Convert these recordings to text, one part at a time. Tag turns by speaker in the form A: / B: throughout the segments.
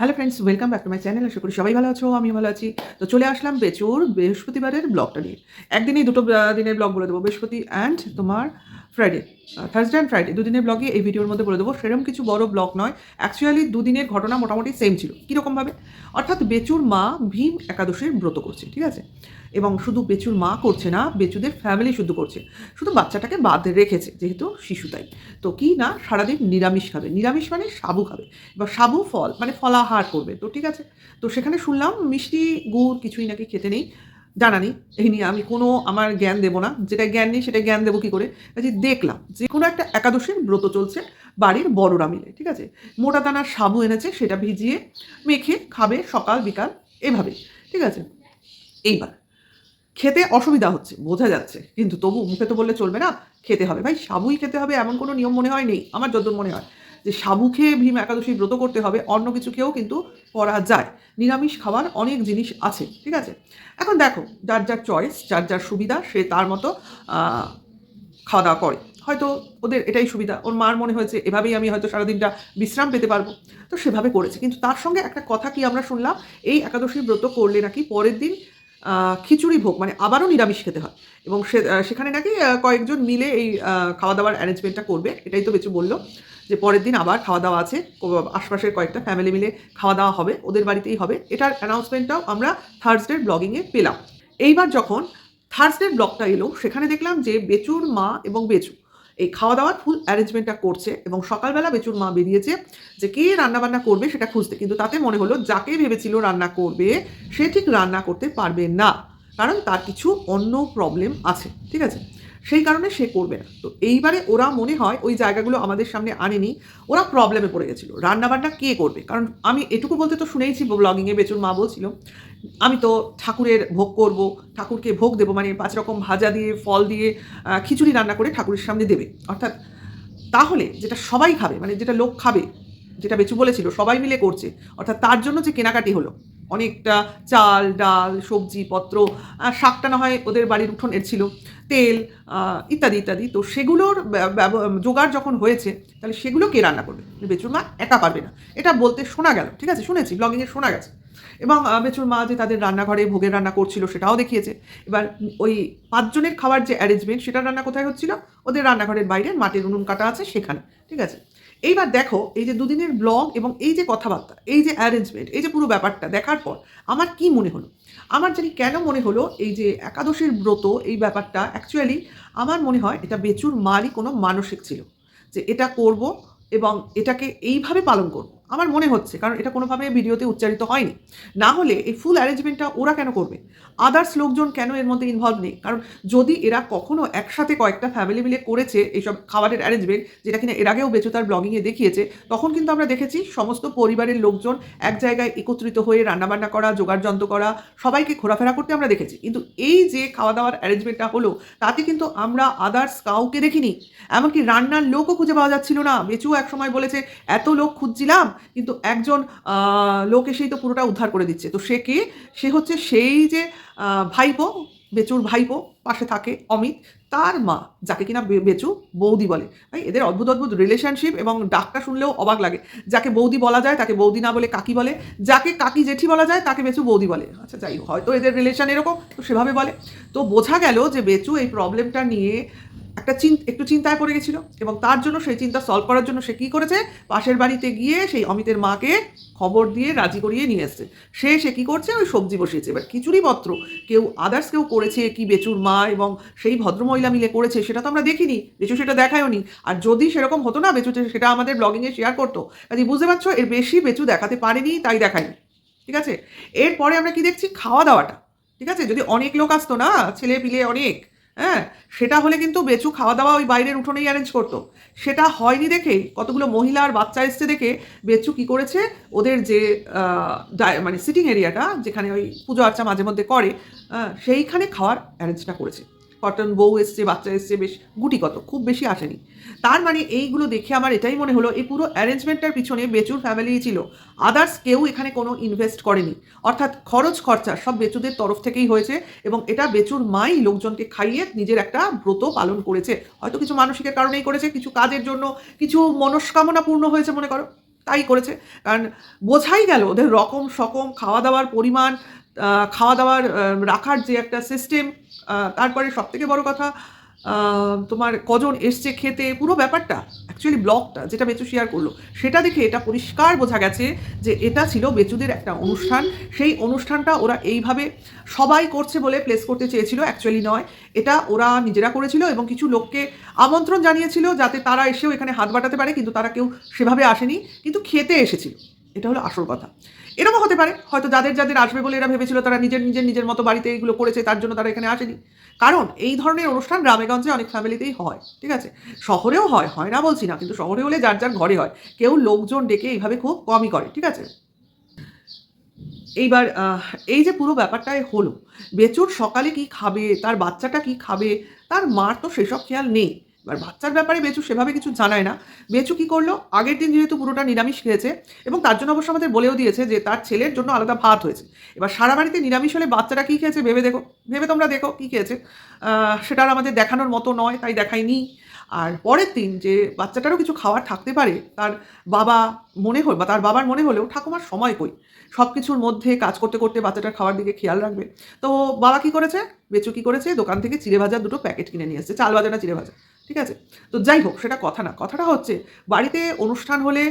A: Hello friends welcome back to my channel আশা করি সবাই ভালো আছো আমি ভালো আছি। তো চলে আসলাম বেচুর বৃহস্পতিবারের ব্লগটা নিয়ে। একদিনেই দুটো দিনের ব্লগ বলে দেবো, বৃহস্পতি অ্যান্ড তোমার ফ্রাইডে থার্সডে অ্যান্ড ফ্রাইডে দুদিনের ব্লগে এই ভিডিওর মধ্যে বলে দেবো। সেরকম কিছু বড় ব্লগ নয়। অ্যাকচুয়ালি দুদিনের ঘটনা মোটামুটি সেম ছিল। কীরকমভাবে অর্থাৎ বেচুর মা ভীম একাদশীর ব্রত করছে, ঠিক আছে? এবং শুধু বেচুর মা করছে না, বেচুদের ফ্যামিলি শুধু করছে। শুধু বাচ্চাটাকে বাদ রেখেছে, যেহেতু শিশু তাই। তো কি না, সারাদিন নিরামিষ খাবে। নিরামিষ মানে সাবু খাবে। এবার সাবু ফল মানে ফলাহার করবে। তো ঠিক আছে? তো সেখানে শুনলাম মিষ্টি, গুড় কিছুই নাকি খেতে নেই। জানা নেই এই নিয়ে আমি কোনো আমার জ্ঞান দেবো না, যেটা জ্ঞান নেই সেটা জ্ঞান দেবো কী করে? কাজে দেখলাম, যে কোনো একটা একাদশীর ব্রত চলছে বাড়ির বড়রা মিলে, ঠিক আছে? মোটা দানার সাবু এনেছে, সেটা ভিজিয়ে মেখে খাবে সকাল, বিকাল, এভাবে, ঠিক আছে? এইবার, খেতে অসুবিধা হচ্ছে, বোঝা যাচ্ছে, কিন্তু তবু মুখে তো বললে চলবে না, খেতে হবে। ভাই, সাবুই খেতে হবে, এমন কোনো নিয়ম মনে হয় নেই, আমার যতদূর মনে হয়। যে সাবু খেয়ে ভীম একাদশী ব্রত করতে হবে, অন্য কিছু খেয়েও কিন্তু করা যায়। নিরামিষ খাবার অনেক জিনিস আছে, ঠিক আছে? এখন দেখো, যার যার চয়েস যার যার সুবিধা, সে তার মতো খাওয়া দাওয়া করে। হয়তো ওদের এটাই সুবিধা। ওর মার মনে হয়েছে, এভাবেই আমি হয়তো সারাদিনটা বিশ্রাম পেতে পারব। তো সেভাবে করেছে। কিন্তু তার সঙ্গে একটা কথা কি আমরা শুনলাম, এই একাদশী ব্রত করলে নাকি পরের দিন খিচুড়ি ভোগ মানে আবারও নিরামিষ খেতে হয়। এবং সে সেখানে নাকি কয়েকজন মিলে এই খাওয়া দাওয়ার অ্যারেঞ্জমেন্টটা করবে, এটাই তো বেচু বলল। যে পরের দিন আবার খাওয়া দাওয়া আছে আশপাশের কয়েকটা ফ্যামিলি মিলে খাওয়া দাওয়া হবে, ওদের বাড়িতেই হবে। এটার অ্যানাউন্সমেন্টটাও আমরা থার্সডের ব্লগিংয়ে পেলাম। এইবার যখন থার্সডের ব্লগটা এলো, সেখানে দেখলাম যে বেচুর মা এবং বেচু, এই খাওয়া দাওয়ার ফুল অ্যারেঞ্জমেন্টটা করছে এবং সকালবেলা বেচুর মা বেরিয়েছে যে কে রান্নাবান্না করবে সেটা খুঁজতে। কিন্তু তাতে মনে হলো যাকে ভেবেছিল রান্না করবে, সে ঠিক রান্না করতে পারবে না, কারণ তার কিছু অন্য প্রবলেম আছে, ঠিক আছে? সেই কারণে সে করবে না। তো এইবারে ওরা মনে হয় ওই জায়গাগুলো আমাদের সামনে আনেনি। ওরা প্রবলেমে পড়ে গেছিল। রান্নাবান্না কে করবে? কারণ আমি এটুকু বলতে তো শুনেইছি ব্লগিংয়ে বেচুর মা বলছিল, আমি তো ঠাকুরের ভোগ করব, ঠাকুরকে ভোগ দেবো মানে পাঁচ রকম ভাজা দিয়ে, ফল দিয়ে খিচুড়ি রান্না করে ঠাকুরের সামনে দেবে। অর্থাৎ তাহলে যেটা সবাই খাবে মানে যেটা লোক খাবে, যেটা বেচু বলেছিল, সবাই মিলে করছে, অর্থাৎ তার জন্য যে কেনাকাটি হলো অনেকটা চাল, ডাল সবজি পত্র শাকটা না হয় ওদের বাড়ির উঠোনের ছিল। তেল ইত্যাদি ইত্যাদি। তো সেগুলোর জোগাড় যখন হয়েছে, তাহলে সেগুলো কে রান্না করবে। বেচুর মা একা পারবে না। এটা বলতে শোনা গেল, ঠিক আছে? শুনেছি ব্লগিংয়ে শোনা গেছে। এবং বেচুর মা যে তাদের রান্নাঘরে ভোগের রান্না করছিল, সেটাও দেখিয়েছে। এবার ওই পাঁচজনের খাবার যে অ্যারেঞ্জমেন্ট সেটা রান্না কোথায় হচ্ছিল? ওদের রান্নাঘরের বাইরে মাটির উনুন কাটা আছে সেখানে, ঠিক আছে? এইবার দেখো, এই যে দুদিনের ব্লগ এবং এই যে কথাবার্তা, এই যে অ্যারেঞ্জমেন্ট এই যে পুরো ব্যাপারটা দেখার পর আমার কি মনে হলো? আমার জানি কেন মনে হলো এই যে একাদশীর ব্রত, এই ব্যাপারটা? অ্যাকচুয়ালি আমার মনে হয় এটা বেচুর মারই কোনো মানসিক ছিল। যে এটা করব এবং এটাকে এইভাবে পালন করব। আমার মনে হচ্ছে, কারণ এটা কোনোভাবে ভিডিওতে উচ্চারিত হয়নি। না হলে এই ফুল অ্যারেঞ্জমেন্টটা ওরা কেন করবে? আদার্স লোকজন কেন এর মধ্যে ইনভলভ নেই? কারণ যদি এরা কখনো একসাথে কয়েকটা ফ্যামিলি মিলে করেছে এইসব খাবারের অ্যারেঞ্জমেন্ট যেটা কিনা এর আগেও বেচু তার ব্লগিংয়ে দেখিয়েছে, তখন কিন্তু আমরা দেখেছি সমস্ত পরিবারের লোকজন এক জায়গায় একত্রিত হয়ে রান্নাবান্না করা জোগাড় যন্ত্র করা, সবাইকে ঘোরাফেরা করতে আমরা দেখেছি। কিন্তু এই যে খাওয়া দাওয়ার অ্যারেঞ্জমেন্টটা হলো, তাতে কিন্তু আমরা আদার্স কাউকে দেখিনি। এমনকি রান্নার লোকও খুঁজে পাওয়া যাচ্ছিল না। বেচু এক সময় বলেছে, এত লোক খুঁজছিলাম কিন্তু একজন লোক এসেই তো পুরোটা উদ্ধার করে দিচ্ছে। তো সে কে? সে হচ্ছে সেই যে ভাইপো, বেচুর ভাইপো পাশে থাকে অমিত, তার মা, যাকে কিনা বেচু বৌদি বলে। ভাই এদের অদ্ভুত অদ্ভুত রিলেশনশিপ এবং ডাকটা শুনলেও অবাক লাগে। যাকে বৌদি বলা যায়, তাকে বৌদি না বলে কাকি বলে। যাকে কাকি জেঠি বলা যায়, তাকে বেচু বৌদি বলে। আচ্ছা যাই হয়তো এদের রিলেশন এরকম, তো সেভাবে বলে। তো বোঝা গেল যে বেচু এই প্রবলেমটা নিয়ে একটা চিন, একটু চিন্তায় পড়ে গেছিল এবং তার জন্য সেই চিন্তা সলভ করার জন্য সে কী করেছে? পাশের বাড়িতে গিয়ে সেই অমিতের মাকে খবর দিয়ে রাজি করিয়ে নিয়ে এসছে। সে সে কী করছে? ওই সবজি বসিয়েছে। এবার খিচুড়ি পত্র। কেউ আদার্স কেউ করেছে, কি বেচুর মা এবং সেই ভদ্রমহিলা মিলে করেছে, সেটা তো আমরা দেখিনি। বেচু সেটা দেখায়ও নি আর যদি সেরকম হতো না, বেচু সেটা আমাদের ব্লগিংয়ে শেয়ার করতো। কাজে বুঝতে পারছ, এর বেশি বেচু দেখাতে পারেনি, তাই দেখায়নি। ঠিক আছে? এরপরে আমরা কি দেখছি? খাওয়া দাওয়াটা। ঠিক আছে? যদি অনেক লোক আসতো না, ছেলে পিলে অনেক হ্যাঁ সেটা হলে কিন্তু বেচু খাওয়া দাওয়া ওই বাইরের উঠোনেই অ্যারেঞ্জ করতো। সেটা হয়নি দেখে কতগুলো মহিলা আর বাচ্চা এসছে দেখে বেচু কি করেছে? ওদের যে মানে সিটিং এরিয়াটা যেখানে ওই পুজো আর্চা মাঝে মধ্যে করে সেইখানে খাওয়ার অ্যারেঞ্জটা করেছে। কটন বউ এসছে, বাচ্চা এসছে, বেশ গুটি কত, খুব বেশি আসেনি। তার মানে এইগুলো দেখে আমার এটাই মনে হলো, এই পুরো অ্যারেঞ্জমেন্টটার পিছনে বেচুর ফ্যামিলি ছিল। আদার্স কেউ এখানে কোনো ইনভেস্ট করেনি। অর্থাৎ খরচ, খরচা সব বেচুদের তরফ থেকেই হয়েছে এবং এটা বেচুর মাই লোকজনকে খাইয়ে নিজের একটা ব্রত পালন করেছে। হয়তো কিছু মানসিকের কারণেই করেছে, কিছু কাজের জন্য, কিছু মনস্কামনা পূর্ণ হয়েছে মনে করো, তাই করেছে। কারণ বোঝাই গেল ওদের রকম সকম খাওয়া দাওয়ার পরিমাণ খাওয়া দাওয়ার রাখার যে একটা সিস্টেম তারপরে সব থেকে বড় কথা তোমার কজন এসছে খেতে, পুরো ব্যাপারটা অ্যাকচুয়ালি ব্লগটা যেটা বেচু শেয়ার করল, সেটা দেখে এটা পরিষ্কার বোঝা গেছে যে এটা ছিল বেচুদের একটা অনুষ্ঠান। সেই অনুষ্ঠানটা ওরা এইভাবে সবাই করছে বলে প্লেস করতে চেয়েছিল অ্যাকচুয়ালি নয়। এটা ওরা নিজেরা করেছিল এবং কিছু লোককে আমন্ত্রণ জানিয়েছিল যাতে তারা এসেও এখানে হাত বাটাতে পারে, কিন্তু তারা কেউ সেভাবে আসেনি, কিন্তু খেতে এসেছিল। এটা হলো আসল কথা। এরকমও হতে পারে। হয়তো যাদের যাদের আসবে বলে এরা ভেবেছিল তারা নিজের নিজের নিজের মতো বাড়িতে এইগুলো করেছে, তার জন্য তারা এখানে আসেনি। কারণ এই ধরনের অনুষ্ঠান গ্রামেগঞ্জে অনেক ফ্যামিলিতেই হয়, ঠিক আছে? শহরেও হয় হয় না বলছি না, কিন্তু শহরে হলে যার যার ঘরে হয়। কেউ লোকজন ডেকে এইভাবে খুব কমই করে, ঠিক আছে? এইবার এই যে পুরো ব্যাপারটাই হলো, বেচুর সকালে কি খাবে, তার বাচ্চাটা কি খাবে, তার মার তো সেসব খেয়াল নেই। এবার বাচ্চার ব্যাপারে বেচু সেভাবে কিছু জানায় না। বেচু কি করল? আগের দিন যেহেতু পুরোটা নিরামিষ খেয়েছে এবং তার জন্য অবশ্য আমাদের বলেও দিয়েছে যে তার ছেলের জন্য আলাদা ভাত হয়েছে। এবার সারা বাড়িতে নিরামিষ হলে বাচ্চাটা কী খেয়েছে ভেবে দেখো। ভেবে তোমরা দেখো কী খেয়েছে। সেটা আর আমাদের দেখানোর মতো নয়, তাই দেখাইনি। আর পরের দিন যে বাচ্চাটারও কিছু খাওয়ার থাকতে পারে, তার বাবা মনে হল বা তার বাবার মনে হলেও, ঠাকুমার সময় কই? সব কিছুর মধ্যে কাজ করতে করতে বাচ্চাটার খাওয়ার দিকে খেয়াল রাখবে। তো বাবা কি করেছে? বেচু কি করেছে? দোকান থেকে চিড়ে ভাজার দুটো প্যাকেট কিনে নিয়ে এসেছে। চাল ভাজা না চিড়ে ভাজা, ঠিক আছে? তো যাই হোক, সেটা কথা না। কথাটা হচ্ছে, বাড়িতে অনুষ্ঠান হলে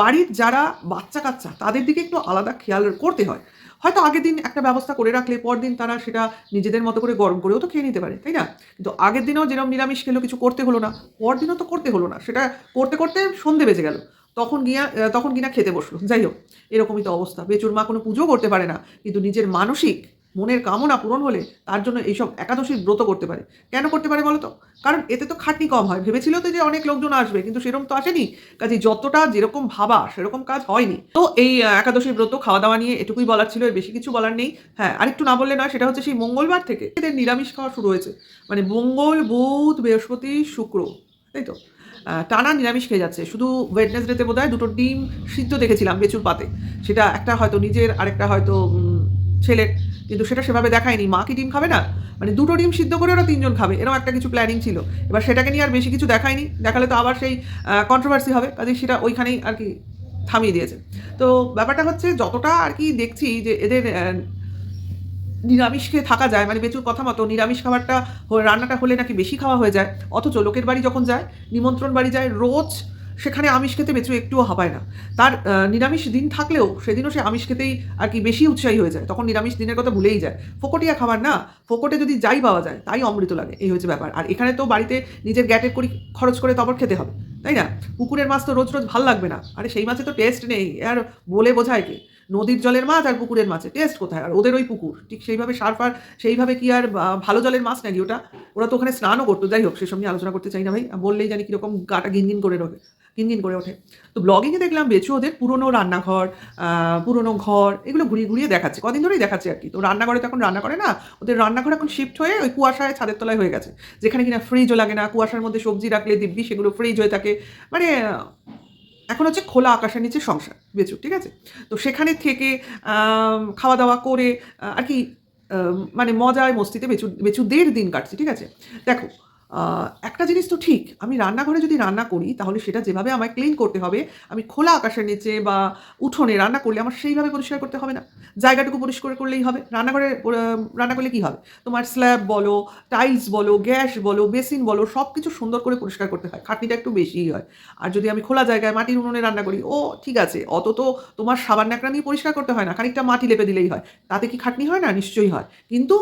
A: বাড়ির যারা বাচ্চা কাচ্চা, তাদের দিকে একটু আলাদা খেয়াল করতে হয়। হয়তো আগের দিন একটা ব্যবস্থা করে রাখলে, পরদিন তারা সেটা নিজেদের মতো করে গরম করেও তো খেয়ে নিতে পারে, তাই না? কিন্তু আগের দিনেও যেরকম নিরামিষ খেলো কিছু করতে হলো না, পরদিনও তো করতে হলো না। সেটা করতে করতে সন্ধে বেজে গেল। তখন গিয়া তখন কিনা খেতে বসল। যাই হোক এরকমই তো অবস্থা। বেচুর মা কোনো পুজো করতে পারে না কিন্তু নিজের মানসিক মনের কামনা পূরণ হলে তার জন্য এইসব একাদশীর ব্রত করতে পারে। কেন করতে পারে বলো তো কারণ এতে তো খাটনি কম হয়। ভেবেছিল তো যে অনেক লোকজন আসবে কিন্তু সেরকম তো আসেনি। কাজে যতটা যেরকম ভাবা সেরকম কাজ হয়নি। তো এই আহ, একাদশীর ব্রত খাওয়া দাওয়া নিয়ে এটুকুই বলার ছিল বেশি কিছু বলার নেই। হ্যাঁ আরেকটু না বললে নয় সেটা হচ্ছে সেই মঙ্গলবার থেকে এদের নিরামিষ খাওয়া শুরু হয়েছে। মানে মঙ্গল বুধ বৃহস্পতি শুক্র তাই তো? টানা নিরামিষ খেয়ে যাচ্ছে। শুধু ওয়েডনেসডেতে বোধ হয় দুটো ডিম সিদ্ধ দেখেছিলাম বেচুর পাতে। সেটা একটা হয়তো নিজের, আরেকটা হয়তো ছেলের। কিন্তু সেটা সেভাবে দেখায়নি। মা কি ডিম খাবে না? মানে দুটো ডিম সিদ্ধ করে ওরা তিনজন খাবে। এরকম একটা কিছু প্ল্যানিং ছিল। এবার সেটাকে নিয়ে আর বেশি কিছু দেখায়নি। দেখালে তো আবার সেই কন্ট্রোভার্সি হবে। কাজে সেটা ওইখানেই আর কি থামিয়ে দিয়েছে। তো ব্যাপারটা হচ্ছে, যতটা আর কি দেখছি যে এদের নিরামিষ খেয়ে থাকা যায় মানে বেচুর কথা মতো নিরামিষ খাবারটা রান্নাটা হলে নাকি বেশি খাওয়া হয়ে যায়। অথচ লোকের বাড়ি যখন যায়, নিমন্ত্রণ বাড়ি যায়, রোজ সেখানে আমিষ খেতে বেচু একটুও হাবায় না। তার নিরামিষ দিন থাকলেও সেদিনও সে আমিষ খেতেই আর কি বেশি উৎসাহী হয়ে যায়। তখন নিরামিষ দিনের কথা ভুলেই যায়। ফোকটিয়া খাবার না, ফোকটে যদি যাই পাওয়া যায়, তাই অমৃত লাগে, এই হচ্ছে ব্যাপার। আর এখানে তো বাড়িতে নিজের গ্যাটের করি, খরচ করে তারপর খেতে হবে, তাই না? পুকুরের মাছ তো রোজ রোজ ভালো লাগবে না। আরে সেই মাছে তো টেস্ট নেই, আর বলে বোঝায় কি? নদীর জলের মাছ আর পুকুরের মাছে টেস্ট কোথায়? আর ওদের ওই পুকুর, ঠিক সেইভাবে সার্ফার সেইভাবে কি আর ভালো জলের মাছ নাকি ওটা? ওরা তো ওখানে স্নানও করতো, যাই হোক সেসব নিয়ে আলোচনা করতে চাই না ভাই। বললেই জানি কীরকম গাটা গিনগিন করে ওঠে গিনগিন করে ওঠে। তো ব্লগিংয়ে দেখলাম বেচু ওদের পুরনো রান্নাঘর পুরনো ঘর, এগুলো ঘুরিয়ে ঘুরিয়ে দেখাচ্ছে, কদিন ধরেই দেখাচ্ছে আর কি। তো রান্নাঘরে তো এখন রান্না করে না, ওদের রান্নাঘর এখন শিফট হয়ে ওই কুয়াশায় ছাদের তলায় হয়ে গেছে। যেখানে কিনা ফ্রিজও লাগে না, কুয়াশার মধ্যে সবজি রাখলে দিব্যি সেগুলো ফ্রিজ হয়ে থাকে। মানে এখন হচ্ছে খোলা আকাশের নিচে সংসার বেচু ঠিক আছে? তো সেখানে থেকে খাওয়া দাওয়া করে আর কি মানে মজায়, মস্তিতে বেচু বেচু দেড় দিন কাটছে, ঠিক আছে? দেখো একটা জিনিস তো ঠিক, আমি রান্নাঘরে যদি রান্না করি, তাহলে সেটা যেভাবে আমায় ক্লিন করতে হবে, আমি খোলা আকাশের নিচে বা উঠোনে রান্না করলে আমার সেইভাবে পরিষ্কার করতে হবে না। জায়গাটুকু পরিষ্কার করলেই হবে। রান্নাঘরে রান্না করলে কী হবে? তোমার স্ল্যাব বলো টাইলস বলো গ্যাস বলো বেসিন বলো সব কিছু সুন্দর করে পরিষ্কার করতে হয়। খাটনিটা একটু বেশিই হয়। আর যদি আমি খোলা জায়গায় মাটির উনুনে রান্না করি, ও ঠিক আছে, অত তো তোমার সাবান ন্যাকড়া নিয়ে পরিষ্কার করতে হয় না, খানিকটা মাটি লেপে দিলেই হয়। তাতে কি খাটনি হয় না? নিশ্চয়ই হয়। কিন্তু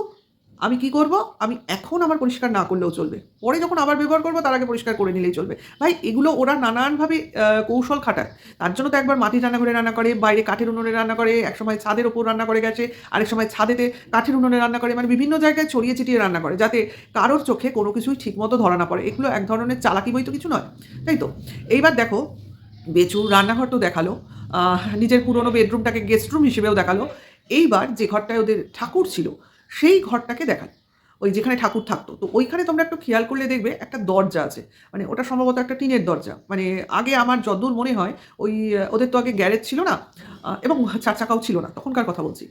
A: আমি কি করব? আমি এখন আমার পরিষ্কার না করলেও চলবে। পরে যখন আবার ব্যবহার করব, তার আগে পরিষ্কার করে নিলেই চলবে। ভাই, এগুলো ওরা নানানভাবে কৌশল খাটায়। তার জন্য তো একবার মাটির রান্নাঘরে রান্না করে, বাইরে কাঠের উনুনে রান্না করে এক সময় ছাদের ওপর রান্না করে গেছে আরেক সময় ছাদেতে কাঠের উনুনে রান্না করে মানে বিভিন্ন জায়গায় ছড়িয়ে ছিটিয়ে রান্না করে, যাতে কারোর চোখে কোনো কিছুই ঠিকমতো ধরা না পড়ে। এগুলো এক ধরনের চালাকি বই তো কিছু নয়, তাই তো? এইবার দেখো বেচু রান্নাঘর তো দেখাল নিজের পুরনো বেডরুমটাকে গেস্ট রুম হিসেবেও দেখাল। এইবার যে ঘরটায় ওদের ঠাকুর ছিল সেই ঘরটাকে দেখাল। ওই যেখানে ঠাকুর থাকতো। তো ওইখানে তোমরা একটু খেয়াল করলে দেখবে একটা দরজা আছে। মানে ওটা সম্ভবত একটা টিনের দরজা। মানে আগে আমার যদ্দূর মনে হয় ওই ওদের তো আগে গ্যারেজ ছিল না এবং চার চাকাও ছিল না, তখনকার কথা বলছি।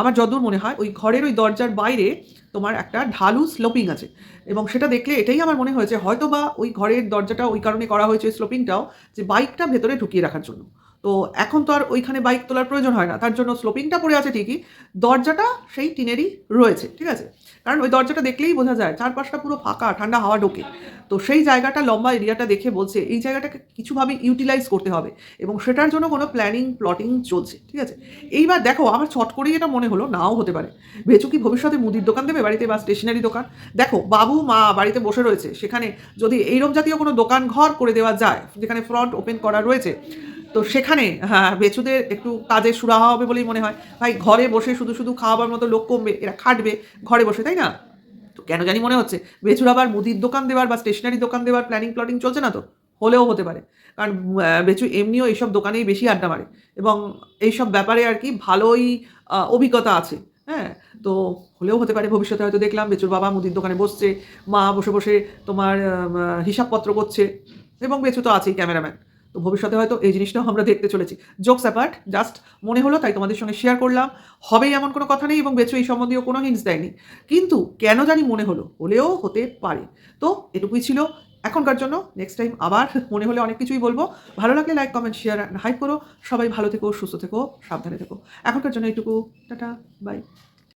A: আমার যদ্দূর মনে হয় ওই ঘরের ওই দরজার বাইরে তোমার একটা ঢালু স্লোপিং আছে। এবং সেটা দেখলে এটাই আমার মনে হয়েছে হয়তো বা ওই ঘরের দরজাটা ওই কারণে করা হয়েছে স্লোপিংটাও যে বাইকটা ভেতরে ঢুকিয়ে রাখার জন্য। তো এখন তো আর ওইখানে বাইক তোলার প্রয়োজন হয় না। তার জন্য স্লোপিংটা পড়ে আছে ঠিকই, দরজাটা সেই টিনেরই রয়েছে, ঠিক আছে? কারণ ওই দরজাটা দেখলেই বোঝা যায়, চারপাশটা পুরো ফাঁকা, ঠান্ডা হাওয়া ঢোকে। তো সেই জায়গাটা, লম্বা এরিয়াটা দেখে বলছে, এই জায়গাটাকে কিছুভাবে ইউটিলাইজ করতে হবে এবং সেটার জন্য কোনো প্ল্যানিং প্লটিং চলছে, ঠিক আছে? এইবার দেখো, আমার ছট করেই এটা মনে হলো, নাও হতে পারে। বেচু কি ভবিষ্যতে মুদির দোকান দেবে বাড়িতে বা স্টেশনারি দোকান? দেখো, বাবু, মা বাড়িতে বসে রয়েছে, সেখানে যদি এইরকম জাতীয় কোনো দোকান ঘর করে দেওয়া যায়, যেখানে ফ্রন্ট ওপেন করা রয়েছে তো সেখানে হ্যাঁ বেচুদের একটু কাজের সুরাহা হবে বলেই মনে হয়। ভাই, ঘরে বসে শুধু শুধু খাওয়াবার মতো লোক কমবে, এরা খাটবে ঘরে বসে, তাই না? তো কেন জানি মনে হচ্ছে, বেচুর আবার মুদির দোকান দেওয়ার বা স্টেশনারি দোকান দেওয়ার প্ল্যানিং প্লটিং চলছে না তো? হলেও হতে পারে। কারণ বেচু এমনিও এইসব দোকানেই বেশি আড্ডা মারে এবং এইসব ব্যাপারে আর কি ভালোই অভিজ্ঞতা আছে হ্যাঁ? তো হলেও হতে পারে, ভবিষ্যতে হয়তো দেখলাম বেচুর বাবা মুদির দোকানে বসছে, মা বসে বসে তোমার হিসাবপত্র করছে এবং বেচু তো আছেই ক্যামেরাম্যান। তো ভবিষ্যতে হয়তো এই জিনিসটাও আমরা দেখতে চলেছি। জোকস অ্যাপার্ট জাস্ট মনে হলো, তাই তোমাদের সঙ্গে শেয়ার করলাম। হবেই এমন কোনো কথা নেই এবং বেচু এই সম্বন্ধীয় কোনো হিন্টস দেয়নি। কিন্তু কেন জানি মনে হলো, হলেও হতে পারে। তো এটুকুই ছিল এখনকার জন্য। নেক্সট টাইম আবার মনে হলে অনেক কিছুই বলব। ভালো লাগলে লাইক কমেন্ট শেয়ার হাইপ করো। সবাই ভালো থেকো, সুস্থ থেকো, সাবধানে থেকো। এখনকার জন্য এইটুকু টাটা বাই